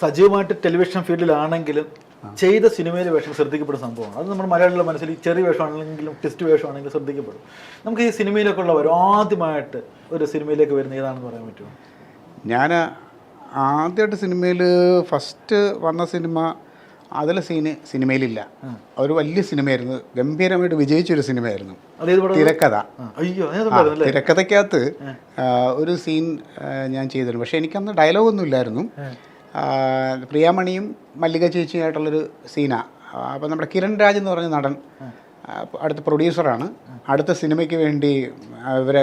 സജീവമായിട്ട് ടെലിവിഷൻ ഫീൽഡിലാണെങ്കിലും ചെയ്ത സിനിമയിലെ വേഷം ശ്രദ്ധിക്കപ്പെടുന്ന സംഭവമാണ്. അത് നമ്മുടെ മലയാളികളുടെ മനസ്സിൽ ചെറിയ വേഷമാണെങ്കിലും ടെസ്റ്റ് വേഷമാണെങ്കിലും ശ്രദ്ധിക്കപ്പെടും. നമുക്ക് ഈ സിനിമയിലൊക്കെ ഉള്ളവർ ആദ്യമായിട്ട് ഒരു സിനിമയിലേക്ക് വരുന്ന ഏതാണെന്ന് പറയാൻ പറ്റുമോ? ഞാൻ ആദ്യമായിട്ട് സിനിമയിൽ ഫസ്റ്റ് വന്ന സിനിമ അതിലെ സീന് സിനിമയിലില്ല. ഒരു വലിയ സിനിമയായിരുന്നു. ഗംഭീരമായിട്ട് വിജയിച്ചൊരു സിനിമയായിരുന്നു. തിരക്കഥ. തിരക്കഥയ്ക്കകത്ത് ഒരു സീൻ ഞാൻ ചെയ്തിരുന്നു. പക്ഷെ എനിക്കന്ന് ഡയലോഗൊന്നും ഇല്ലായിരുന്നു. പ്രിയാമണിയും മല്ലിക ചേച്ചിയായിട്ടുള്ളൊരു സീനാണ് അപ്പോൾ നമ്മുടെ കിരൺ രാജ് എന്ന് പറഞ്ഞ നടൻ അടുത്ത പ്രൊഡ്യൂസറാണ്. അടുത്ത സിനിമയ്ക്ക് വേണ്ടി ഇവരെ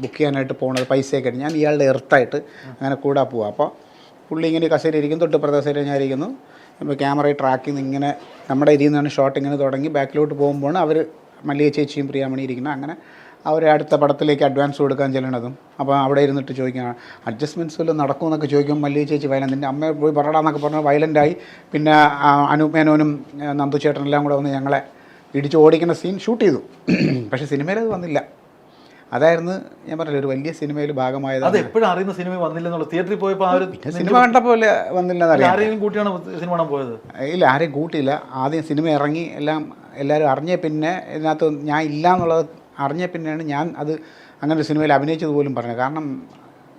ബുക്ക് ചെയ്യാനായിട്ട് പോകുന്നത് പൈസയൊക്കെ ഞാൻ ഇയാളുടെ എർത്തായിട്ട് അങ്ങനെ കൂടാ പോവാം. അപ്പോൾ പുള്ളി ഇങ്ങനെ കസേര ഇരിക്കും തൊട്ട് പ്രദേശം ഞാൻ ഇരിക്കുന്നു. ഇപ്പോൾ ക്യാമറ ട്രാക്കിൽ നിന്ന് ഇങ്ങനെ നമ്മുടെ ഇതിൽ നിന്നാണ് ഷോട്ട് ഇങ്ങനെ തുടങ്ങി ബാക്കിലോട്ട് പോകുമ്പോഴാണ് അവർ മല്ലിക ചേച്ചിയും പ്രിയാമണി ഇരിക്കുന്നത്. അങ്ങനെ അവർ അടുത്ത പടത്തിലേക്ക് അഡ്വാൻസ് കൊടുക്കാൻ ചെല്ലണതും. അപ്പോൾ അവിടെ ഇരുന്നിട്ട് ചോദിക്കുക അഡ്ജസ്റ്റ്മെന്റ്സ് വല്ലതും നടക്കുമെന്നൊക്കെ ചോദിക്കും മല്ലി ചേച്ചി വയലൻ നിന്റെ അമ്മ പോയി പറടാന്നൊക്കെ പറഞ്ഞ് വയലന്റായി പിന്നെ അനുമേനോനും അനൂപ് മേനോനും നന്ദു ചേട്ടനെല്ലാം കൂടെ വന്ന് ഞങ്ങളെ ഇടിച്ച് ഓടിക്കുന്ന സീൻ ഷൂട്ട് ചെയ്തു. പക്ഷേ സിനിമയിൽ അത് വന്നില്ല. അതായിരുന്നു ഞാൻ പറഞ്ഞില്ല ഒരു വലിയ സിനിമയിൽ ഭാഗമായത്. അത് എപ്പോഴും അറിയുന്ന സിനിമ വന്നില്ലെന്നുള്ള. തിയേറ്ററിൽ പോയപ്പോൾ ആ ഒരു സിനിമ കണ്ടപ്പോൾ വന്നില്ല ആരെയും കൂട്ടിയാണ് സിനിമ കാണാൻ പോയത്? ഇല്ല ആരെയും കൂട്ടിയില്ല. ആദ്യം സിനിമ ഇറങ്ങി എല്ലാം എല്ലാവരും അറിഞ്ഞ പിന്നെ ഇതിനകത്ത് ഞാൻ ഇല്ല എന്നുള്ളത് അറിഞ്ഞ പിന്നെയാണ് ഞാൻ അത് അങ്ങനെ ഒരു സിനിമയിൽ അഭിനയിച്ചത് പോലും പറഞ്ഞത്. കാരണം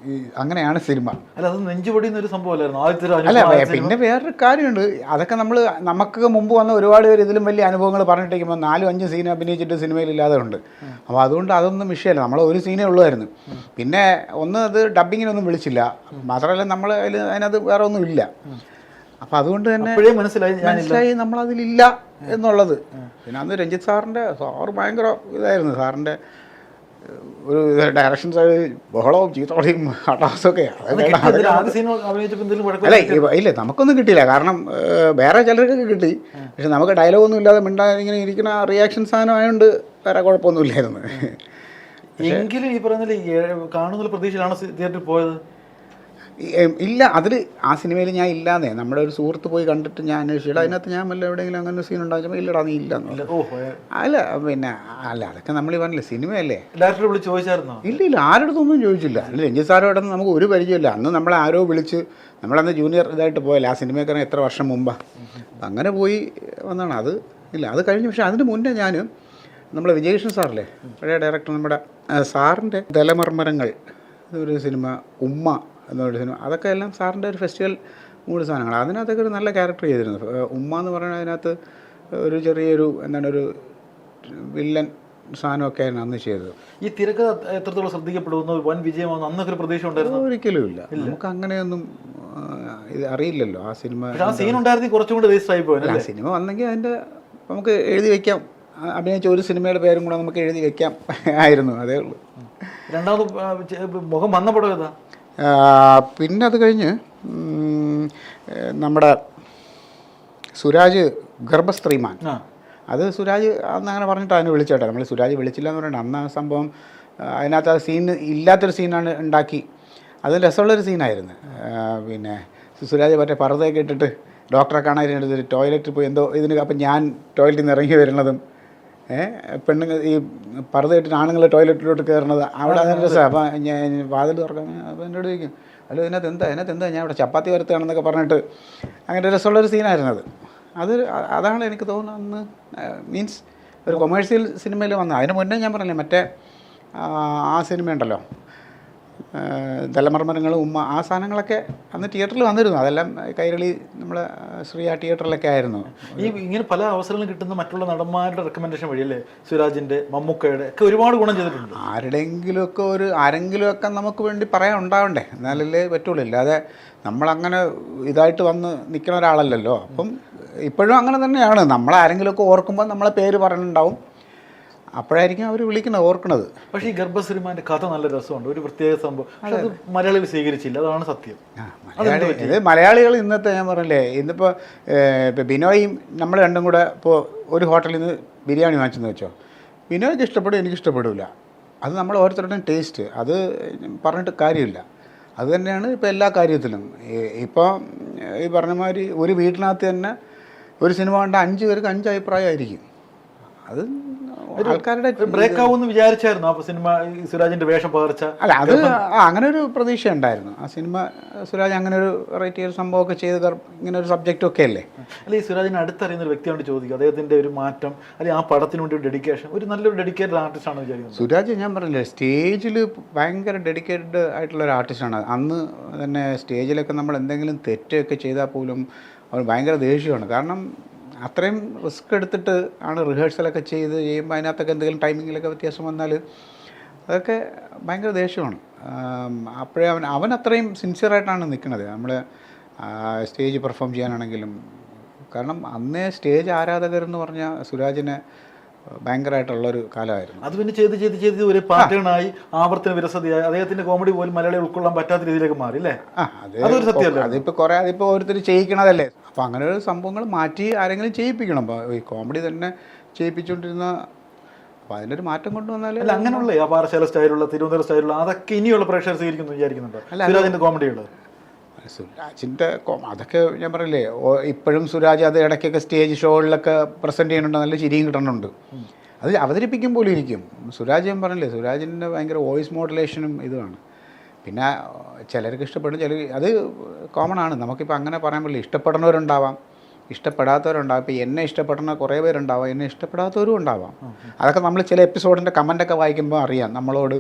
ഈ അങ്ങനെയാണ് സിനിമ. അല്ല അത് നെഞ്ചുപൊടിയുന്ന ഒരു സംഭവമല്ലായിരുന്നു? അല്ല പിന്നെ വേറൊരു കാര്യമുണ്ട്. അതൊക്കെ നമ്മൾ നമുക്ക് മുമ്പ് വന്ന ഒരുപാട് പേര് ഇതിലും വലിയ അനുഭവങ്ങൾ പറഞ്ഞിട്ടിരിക്കുമ്പോൾ നാലും അഞ്ചും സീൻ അഭിനയിച്ചിട്ട് സിനിമയിൽ ഇല്ലാതെ ഉണ്ട്. അപ്പോൾ അതുകൊണ്ട് അതൊന്നും വിഷയമല്ല. നമ്മൾ ഒരു സീനേ ഉള്ളായിരുന്നു. പിന്നെ ഒന്ന് അത് ഡബിങ്ങിനൊന്നും വിളിച്ചില്ല. മാത്രമല്ല നമ്മൾ അതിൽ അതിനകത്ത് വേറെ ഒന്നും ഇല്ല. അപ്പോൾ അതുകൊണ്ട് തന്നെ മനസ്സിലായി മനസ്സിലായി നമ്മളതിലില്ല എന്നുള്ളത്. പിന്നെ അന്ന് രഞ്ജിത്ത് സാറിന്റെ സാറ് ഭയങ്കര ഇതായിരുന്നു. സാറിന്റെ ഒരു ഡയറക്ഷൻ സൈഡ് ബഹളവും എന്തെങ്കിലും അല്ല ഇല്ല നമുക്കൊന്നും കിട്ടിയില്ല. കാരണം വേറെ ചിലർക്കൊക്കെ കിട്ടി. പക്ഷെ നമുക്ക് ഡയലോഗൊന്നും ഇല്ലാതെ മിണ്ടാ ഇങ്ങനെ ഇരിക്കുന്ന റിയാക്ഷൻ സാധനം ആയതുകൊണ്ട് വേറെ കുഴപ്പമൊന്നുമില്ലായിരുന്നു എങ്കിലും ഈ പറയുന്ന കാണുന്ന പ്രതീക്ഷയിലാണ് തിയേറ്ററിൽ പോയത്? ഇല്ല അതിൽ ആ സിനിമയിൽ ഞാൻ ഇല്ലാന്നേ. നമ്മുടെ ഒരു സുഹൃത്ത് പോയി കണ്ടിട്ട് ഞാൻ അന്വേഷിച്ചിട്ട് അതിനകത്ത് ഞാൻ വല്ല എവിടെയെങ്കിലും അങ്ങനെ സീൻ ഉണ്ടാകുമ്പോൾ ഇല്ലടാ നീ ഇല്ലെന്ന് ഇല്ല, അല്ല പിന്നെ അല്ല അതൊക്കെ നമ്മൾ ഈ പറഞ്ഞില്ലേ സിനിമയല്ലേ? ചോദിച്ചായിരുന്നോ? ഇല്ല ഇല്ല ആരുടെ ചോദിച്ചില്ല. അല്ല രഞ്ജിത് സാറോടെ നമുക്ക് ഒരു പരിചയമില്ല അന്ന് നമ്മൾ ആരോ വിളിച്ച് നമ്മളന്ന് ജൂനിയർ ഇതായിട്ട് പോയല്ലേ ആ സിനിമയൊക്കെ എത്ര വർഷം മുമ്പാണ് അങ്ങനെ പോയി വന്നാണ് അത് ഇല്ല അത് കഴിഞ്ഞ് പക്ഷേ അതിന് മുന്നേ ഞാൻ നമ്മൾ വിജയകൃഷ്ണൻ സാറല്ലേ പഴയ ഡയറക്ടർ നമ്മുടെ സാറിന്റെ ദലമർമരങ്ങൾ ഒരു സിനിമ ഉമ്മ എന്നൊരു സിനിമ. അതൊക്കെ എല്ലാം സാറിന്റെ ഒരു ഫെസ്റ്റിവൽ മൂഡ് സാധനങ്ങൾ അതിനകത്തൊക്കെ ഒരു നല്ല ക്യാരക്ടർ ചെയ്തിരുന്നു. ഉമ്മ എന്ന് പറയുന്നത് അതിനകത്ത് ഒരു ചെറിയൊരു എന്താണ് ഒരു വില്ലൻ സാധനമൊക്കെ ആയിരുന്നു അന്ന് ചെയ്തത്. ഈ തിരക്ക് എത്രത്തോളം ശ്രദ്ധിക്കപ്പെടുന്നു വൻ വിജയമാണ് അന്നൊക്കെ ഒരു പ്രതീക്ഷ ഉണ്ടായിരുന്നു? ഒരിക്കലും ഇല്ല. നമുക്ക് അങ്ങനെയൊന്നും ഇത് അറിയില്ലല്ലോ ആ സിനിമ ആ സീൻ ഉണ്ടായിരുന്നെങ്കിൽ കുറച്ചും കൂടി വേസ്റ്റ് ആയി പോയി ആ സിനിമ വന്നെങ്കിൽ അതിന്റെ നമുക്ക് എഴുതി വെക്കാം. അഭിനയിച്ച ഒരു സിനിമയുടെ പേരും കൂടെ നമുക്ക് എഴുതി വെക്കാം ആയിരുന്നു. അതേ ഉള്ളൂ. രണ്ടാമത് മുഖം വന്ന പടം ഏതാ? പിന്നെ അത് കഴിഞ്ഞ് നമ്മുടെ സുരാജ് ഗർഭസ്ത്രീമാൻ. അത് സുരാജ് അന്ന് അങ്ങനെ പറഞ്ഞിട്ട് അതിനെ വിളിച്ചേട്ടെ. നമ്മൾ സുരാജ് വിളിച്ചില്ല എന്ന് പറയണ്ട അന്ന് ആ സംഭവം അതിനകത്ത് ആ സീൻ ഇല്ലാത്തൊരു സീനാണ് ഉണ്ടാക്കി. അത് രസമുള്ളൊരു സീനായിരുന്നു. പിന്നെ സുരാജ് മറ്റേ പറതൊക്കെ ഇട്ടിട്ട് ഡോക്ടറെ കാണാനായിട്ട് ടോയ്ലറ്റിൽ പോയി എന്തോ ഇതിന് അപ്പം ഞാൻ ടോയ്ലറ്റിൽ നിന്ന് ഇറങ്ങി വരുന്നതും പെണ്ണുങ്ങൾ ഈ പറതയിട്ട് ആണുങ്ങൾ ടോയ്ലറ്റിലോട്ട് കയറുന്നത് അവിടെ അതിന്റെ രസമാണ് അപ്പം ഞാൻ വാതിൽ തുറക്കാൻ അപ്പോൾ എന്നോട് ചോദിക്കും അല്ല ഇതിനകത്ത് എന്താ? ഇതിനകത്ത് എന്താ? ഞാൻ ഇവിടെ ചപ്പാത്തി വരുത്തുകയാണെന്നൊക്കെ പറഞ്ഞിട്ട് അങ്ങനെ രസമുള്ളൊരു സീനായിരുന്നു അത്. അത് അതാണ് എനിക്ക് തോന്നുന്നത് മീൻസ് ഒരു കൊമേഴ്സ്യൽ സിനിമയിൽ വന്ന അതിന് മുന്നേ ഞാൻ പറഞ്ഞില്ലേ മറ്റേ ആ, സിനിമ ഉണ്ടല്ലോ ഉമ്മ ആ സാധനങ്ങളൊക്കെ അന്ന് തിയേറ്ററിൽ വന്നിരുന്നു. അതെല്ലാം കൈരളി നമ്മളെ ശ്രീ ആ തിയേറ്ററിലൊക്കെ ആയിരുന്നു. ഈ ഇങ്ങനെ പല അവസരങ്ങളും കിട്ടുന്ന മറ്റുള്ള നടന്മാരുടെ റെക്കമെൻഡേഷൻ വഴിയല്ലേ സുരാജിന്റെ മമ്മൂക്കയുടെ ഒക്കെ ഒരുപാട് ഗുണം ചെയ്തിട്ടുണ്ട്. ആരുടെയെങ്കിലുമൊക്കെ ഒരു ആരെങ്കിലുമൊക്കെ നമുക്ക് വേണ്ടി പറയാൻ ഉണ്ടാവണ്ടേ? എന്നാലല്ലേ പറ്റുള്ളൂ. അല്ലാതെ നമ്മളങ്ങനെ ഇതായിട്ട് വന്ന് നിൽക്കുന്ന ഒരാളല്ലല്ലോ. അപ്പം ഇപ്പോഴും അങ്ങനെ തന്നെയാണ്. നമ്മൾ ആരെങ്കിലുമൊക്കെ ഓർക്കുമ്പോൾ നമ്മളെ പേര് പറയുന്നുണ്ടാവും അപ്പോഴായിരിക്കും അവർ വിളിക്കുന്നത് ഓർക്കണത്. പക്ഷേ ഈ ഗർഭശ്രീമാന്റെ കഥ നല്ല രസമുണ്ട്. ഒരു പ്രത്യേക സംഭവം. പക്ഷെ അത് മലയാളികൾ സ്വീകരിച്ചില്ല. അതാണ് സത്യം. മലയാളി ഇത് മലയാളികൾ ഇന്നത്തെ ഞാൻ പറഞ്ഞില്ലേ ഇന്നിപ്പോൾ ഇപ്പോൾ ബിനോയും നമ്മൾ രണ്ടും കൂടെ ഇപ്പോൾ ഒരു ഹോട്ടലിൽ നിന്ന് ബിരിയാണി വാങ്ങിച്ചെന്ന് വെച്ചോ. ബിനോയ്ക്ക് ഇഷ്ടപ്പെടും എനിക്ക് ഇഷ്ടപ്പെടില്ല അത് നമ്മൾ ഓരോരുത്തരുടെയും ടേസ്റ്റ്. അത് പറഞ്ഞിട്ട് കാര്യമില്ല. അതുതന്നെയാണ് ഇപ്പോൾ എല്ലാ കാര്യത്തിലും. ഇപ്പോൾ ഈ പറഞ്ഞ മാതിരി ഒരു വീട്ടിനകത്ത് തന്നെ ഒരു സിനിമ കണ്ട അഞ്ച് പേർക്ക് അഞ്ച് അഭിപ്രായമായിരിക്കും. അത് ബ്രേക്ക് ആവുമെന്ന് വിചാരിച്ചായിരുന്നു അപ്പൊ സിനിമ സുരാജിന്റെ വേഷം പകർച്ച. അല്ല അത് അങ്ങനെ ഒരു പ്രതീക്ഷ ഉണ്ടായിരുന്നു ആ സിനിമ സുരാജ് അങ്ങനെ ഒരു വെറൈറ്റി ഒരു സംഭവമൊക്കെ ചെയ്ത് ഇങ്ങനെ ഒരു സബ്ജക്റ്റ് ഒക്കെ അല്ലേ? അല്ല ഈ സുരാജിനെ അടുത്തറിയുന്ന ഒരു വ്യക്തിയോട് ചോദിക്കും. അദ്ദേഹത്തിന്റെ ഒരു മാറ്റം അല്ലെങ്കിൽ ആ പടത്തിന് വേണ്ടി ഒരു ഡെഡിക്കേഷൻ ഒരു നല്ലൊരു ഡെഡിക്കേറ്റഡ് ആർട്ടിസ്റ്റ് ആണ് വിചാരിക്കുന്നത് സുരാജ് ഞാൻ പറഞ്ഞില്ലേ സ്റ്റേജിൽ ഭയങ്കര ഡെഡിക്കേറ്റഡ് ആയിട്ടുള്ള ഒരു ആർട്ടിസ്റ്റാണ് അന്ന് തന്നെ സ്റ്റേജിലൊക്കെ നമ്മൾ എന്തെങ്കിലും തെറ്റൊക്കെ ചെയ്താൽ പോലും അവൻ ഭയങ്കര ദേഷ്യമാണ്. കാരണം അത്രയും റിസ്ക് എടുത്തിട്ട് ആണ് റിഹേഴ്സലൊക്കെ ചെയ്ത് ചെയ്യുമ്പോൾ അതിനകത്തൊക്കെ എന്തെങ്കിലും ടൈമിങ്ങിലൊക്കെ വ്യത്യാസം വന്നാൽ അതൊക്കെ ഭയങ്കര ദേഷ്യമാണ്. അപ്പോഴേ അവൻ അവൻ അത്രയും സിൻസിയറായിട്ടാണ് നിൽക്കുന്നത്. നമ്മൾ സ്റ്റേജ് പെർഫോം ചെയ്യാനാണെങ്കിലും. കാരണം അന്നേ സ്റ്റേജ് ആരാധകർ എന്ന് പറഞ്ഞാൽ സുരാജിനെ ഭയങ്കരമായിട്ടുള്ളൊരു കാലമായിരുന്നു. അത് പിന്നെ ചെയ്ത് ചെയ്ത് ചെയ്ത് ഒരു പാറ്റേണായി ആവർത്തന വിരസതയായി. അദ്ദേഹത്തിന്റെ കോമഡി പോലും മലയാളികൾ ഉൾക്കൊള്ളാൻ പറ്റാത്ത രീതിയിലേക്ക് മാറി അല്ലേ? അതൊരു സത്യമല്ലേ? അതിപ്പോൾ കുറേ അതിപ്പോൾ ഓരോരുത്തർ ചെയ്യിക്കണതല്ലേ? അപ്പോൾ അങ്ങനെ ഒരു സംഭവങ്ങൾ മാറ്റി ആരെങ്കിലും ചെയ്യിപ്പിക്കണം. അപ്പോൾ ഈ കോമഡി തന്നെ ചെയ്യിപ്പിച്ചുകൊണ്ടിരുന്ന അപ്പോൾ അതിനൊരു മാറ്റം കൊണ്ടുവന്നാൽ അല്ല അങ്ങനെയുള്ള ആ പാറശാല സ്റ്റൈലുള്ള തിരുവനന്തപുരം സ്റ്റൈലുള്ള അതൊക്കെ ഇനിയുള്ള പ്രേക്ഷകർ സ്വീകരിക്കുന്നു വിചാരിക്കുന്നുണ്ടോ? സുരാജിന്റെ കോമഡിയുള്ളത് സുരാജിന്റെ അതൊക്കെ ഞാൻ പറയില്ലേ ഇപ്പോഴും സുരാജ് അത് ഇടയ്ക്കൊക്കെ സ്റ്റേജ് ഷോകളിലൊക്കെ പ്രസന്റ് ചെയ്യുന്നുണ്ട്. നല്ല ചിരിയും കിട്ടുന്നുണ്ട് അത് അവതരിപ്പിക്കും പോലും ഇരിക്കും. സുരാജ് ഞാൻ പറഞ്ഞില്ലേ സുരാജിന്റെ ഭയങ്കര വോയിസ് മോഡുലേഷനും ഇതുമാണ്. പിന്നെ ചിലർക്ക് ഇഷ്ടപ്പെടും ചില അത് കോമൺ ആണ്. നമുക്കിപ്പോൾ അങ്ങനെ പറയാൻ പറ്റില്ല. ഇഷ്ടപ്പെടുന്നവരുണ്ടാവാം. ഇഷ്ടപ്പെടാത്തവരുണ്ടാവും. ഇപ്പോൾ എന്നെ ഇഷ്ടപ്പെടുന്ന കുറേ പേരുണ്ടാവാം. എന്നെ ഇഷ്ടപ്പെടാത്തവരും ഉണ്ടാവാം. അതൊക്കെ നമ്മൾ ചില എപ്പിസോഡിന്റെ കമന്റൊക്കെ വായിക്കുമ്പോൾ അറിയാം. നമ്മളോട്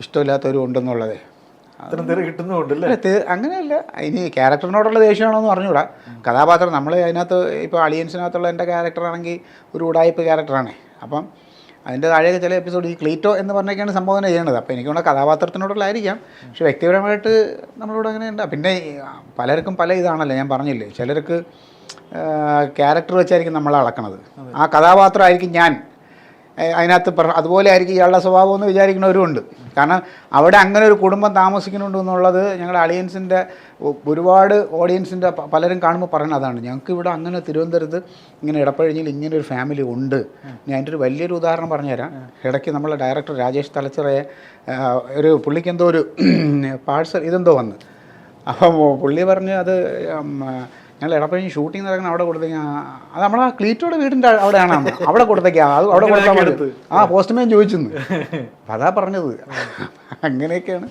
ഇഷ്ടമില്ലാത്തവരും ഉണ്ടെന്നുള്ളത്. അങ്ങനെയല്ല. ഇനി ക്യാരക്ടറിനോടുള്ള ദേഷ്യമാണോ എന്ന് പറഞ്ഞുകൂടാ കഥാപാത്രം നമ്മൾ അതിനകത്ത് ഇപ്പോൾ അളിയൻസിനകത്തുള്ള എന്റെ ക്യാരക്ടറാണെങ്കിൽ ഒരു ഉടായ്പ ക്യാരക്ടറാണ് അപ്പം അതിന്റെ താഴെയൊക്കെ ചില എപ്പിസോഡ് ഈ ക്ലീറ്റോ എന്ന് പറഞ്ഞൊക്കെയാണ് സംബോധന ചെയ്യുന്നത് അപ്പോൾ എനിക്കുള്ള കഥാപാത്രത്തിനോടുള്ളതായിരിക്കാം. പക്ഷെ വ്യക്തിപരമായിട്ട് നമ്മളോട് അങ്ങനെ ഉണ്ട് പിന്നെ പലർക്കും പല ഇതാണല്ലോ ഞാൻ പറഞ്ഞില്ലേ. ചിലർക്ക് ക്യാരക്ടർ വെച്ചായിരിക്കും നമ്മളെ അളക്കണത്. ആ കഥാപാത്രമായിരിക്കും ഞാൻ. അതിനകത്ത് അതുപോലെ ആയിരിക്കും ഇയാളുടെ സ്വഭാവം എന്ന് വിചാരിക്കുന്നവരുമുണ്ട് കാരണം അവിടെ അങ്ങനെ ഒരു കുടുംബം താമസിക്കുന്നുണ്ട് എന്നുള്ളത് ഞങ്ങളുടെ അളിയൻസിന്റെ ഒരുപാട് ഓഡിയൻസിന്റെ പലരും കാണുമ്പോൾ പറയുന്നത് അതാണ്. ഞങ്ങൾക്ക് ഇവിടെ അങ്ങനെ തിരുവനന്തപുരത്ത് ഇങ്ങനെ ഇടപ്പഴിഞ്ഞിൽ ഇങ്ങനെ ഒരു ഫാമിലി ഉണ്ട്. ഞാൻ അതിന്റെ ഒരു വലിയൊരു ഉദാഹരണം പറഞ്ഞുതരാം. ഇടയ്ക്ക് നമ്മളെ ഡയറക്ടർ രാജേഷ് തലച്ചിറയെ ഒരു പുള്ളിക്ക് എന്തോ ഒരു പാഴ്സൽ ഇതെന്തോ വന്ന്. അപ്പം പുള്ളി പറഞ്ഞ് അത് ഞങ്ങൾ ഇടപ്പഴിഞ്ഞ് ഷൂട്ടിംഗ് നടക്കുന്ന അവിടെ കൊടുത്തേക്കാ അത് നമ്മളെ ക്ലീറ്റോടെ വീടിന്റെ അവിടെയാണ്. അവിടെ കൊടുത്തേക്കാ അത് അവിടെ കൊടുത്താൽ മതി. ആ പോസ്റ്റ്മാൻ ചോദിച്ചെന്ന് അപ്പം അതാ പറഞ്ഞത്. അങ്ങനെയൊക്കെയാണ്.